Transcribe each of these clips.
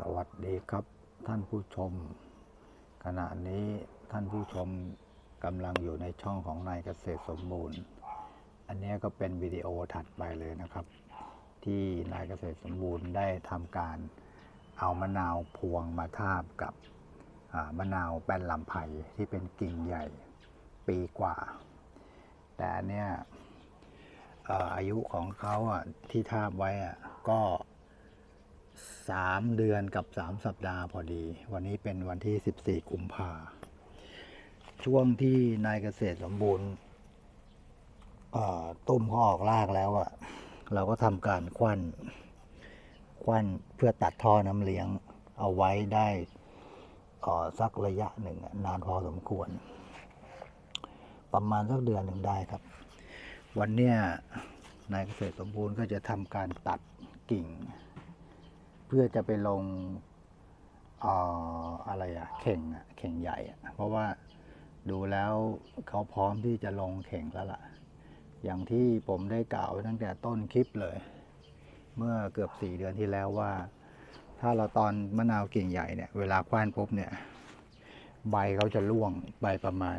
สวัสดีครับท่านผู้ชม ขณะนี้ท่านผู้ชมกำลังอยู่ในช่องของนายเกษตรสมบูรณ์ อันนี้ก็เป็นวิดีโอถัดไปเลยนะครับ ที่นายเกษตรสมบูรณ์ได้ทำการเอามะนาวพวงมาทาบกับมะนาวแป้นลำไผ่ที่เป็นกิ่งใหญ่ปีกว่า แต่อันเนี่ยเอ่ออายุของเขาอะที่ทาบไว้อะก็ สามเดือนกับสามสัปดาห์พอดี วันนี้เป็นวันที่สิบสี่กุมภาช่วงที่นายเกษตรสมบูรณ์ต้มเขาออกรากแล้วอะเราก็ทำการควันควันเพื่อตัดท่อน้ำเลี้ยงเอาไว้ได้สักระยะหนึ่งนานพอสมควร ประมาณสักเดือนหนึ่งได้ครับ วันเนี้ยนายเกษตรสมบูรณ์ก็จะทำการตัดกิ่ง เพื่อจะไปลงออะไรอะเข่งอะเข่งใหญ่อะเพราะว่าดูแล้วเขาพร้อมที่จะลงเข่งแล้วล่ะ อย่างที่ผมได้กล่าวตั้งแต่ต้นคลิปเลย เมื่อเกือบสี่เดือนที่แล้วว่า ถ้าเราตอนมะนาวกิ่งใหญ่เนี่ย เวลาคว้านปุ๊บเนี่ย ใบเขาจะร่วงใบประมาณ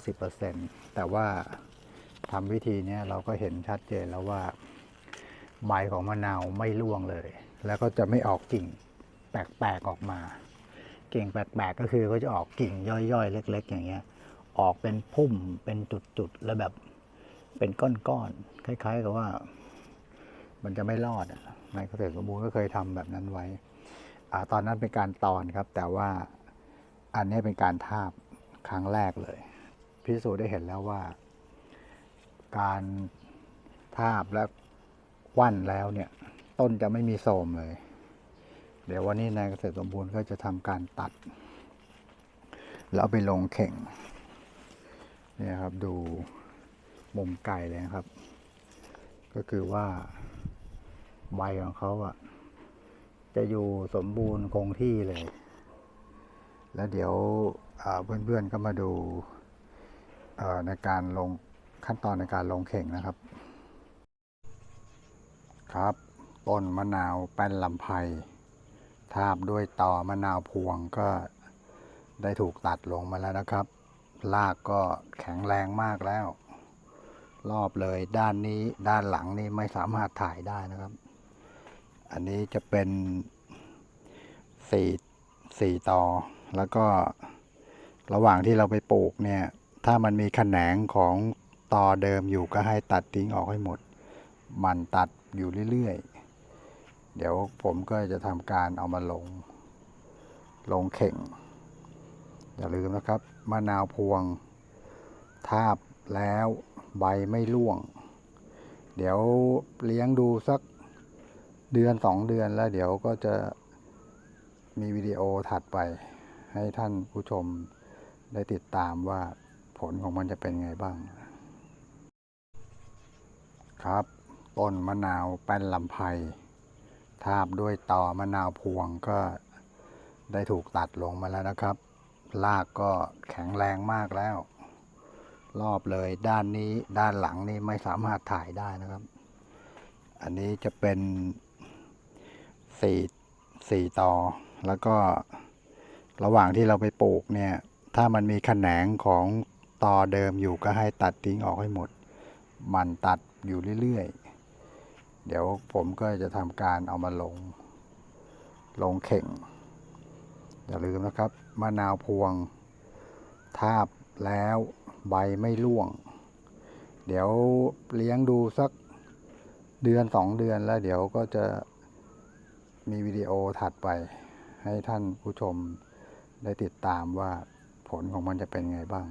8-90%แต่ว่าทำวิธีเนี้ยเราก็เห็นชัดเจนแล้วว่า ใบของมะนาวไม่ร่วงเลย แล้วก็จะไม่ออกกิ่งแปลกๆออกมา กิ่งแปลกๆก็คือเขาจะออกกิ่งย่อยๆ เล็ก ๆ อย่างเงี้ย ออกเป็นพุ่มเป็นจุดๆแล้วแบบเป็นก้อนๆคล้าย ๆ กับว่า มันจะไม่รอดนายเกษตรสมบูรณ์ก็เคยทำแบบนั้นไว้อตอนนั้นเป็นการตอนครับ แต่ว่าอันนี้เป็นการทาบครั้งแรกเลยพิสูจน์ได้เห็นแล้วว่า การทาบและ ควันแล้วเนี่ย ต้นจะไม่มีโทรมเลย เดี๋ยววันนี้นายเกษตรสมบูรณ์ก็จะทำการตัด แล้วไปลงเข่งเนี่ยครับดูมุมไก่เลยครับ ก็คือว่าใบของเขาอะจะอยู่สมบูรณ์คงที่เลย แล้วเดี๋ยวเพื่อนๆก็มาดูในการลงขั้นตอนในการลงเข่งนะครับ ครับ ต้นมะนาวแป้นลำไพรทาบด้วยต่อมะนาวพวงก็ได้ถูกตัดลงมาแล้วนะครับ รากก็แข็งแรงมากแล้ว รอบเลยด้านนี้ด้านหลังนี่ไม่สามารถถ่ายได้นะครับ อันนี้จะเป็นสี่สี่ตอ แล้วก็ระหว่างที่เราไปปลูกเนี่ย ถ้ามันมีแขนงของตอเดิมอยู่ก็ให้ตัดทิ้งออกให้หมด มันตัด อยู่เรื่อยๆ เดี๋ยวผมก็จะทำการเอามาลง ลงเข่ง อย่าลืมนะครับ มะนาวพวง ทาบแล้วใบไม่ร่วง เดี๋ยวเลี้ยงดูสักเดือนสองเดือนแล้วเดี๋ยวก็จะมีวิดีโอถัดไป ให้ท่านผู้ชมได้ติดตามว่าผลของมันจะเป็นไงบ้างครับ ต้นมะนาวแป้นลำไพทาบด้วยต่อมะนาวพวงก็ได้ถูกตัดลงมาแล้วนะครับรากก็แข็งแรงมากแล้ว รอบเลยด้านนี้ด้านหลังนี่ไม่สามารถถ่ายได้นะครับ อันนี้จะเป็นสี่สี่ตอแล้วก็ระหว่างที่เราไปปลูกเนี่ย ถ้ามันมีแขนงของตอเดิมอยู่ก็ให้ตัดทิ้งออกให้หมด มันตัดอยู่เรื่อยๆ เดี๋ยวผมก็จะทำการเอามาลง ลงเข่ง อย่าลืมนะครับมะนาวพวง ทาบแล้วใบไม่ร่วง เดี๋ยวเลี้ยงดูสักเดือนสองเดือนแล้วเดี๋ยวก็จะมีวิดีโอถัดไป ให้ท่านผู้ชมได้ติดตามว่าผลของมันจะเป็นไงบ้าง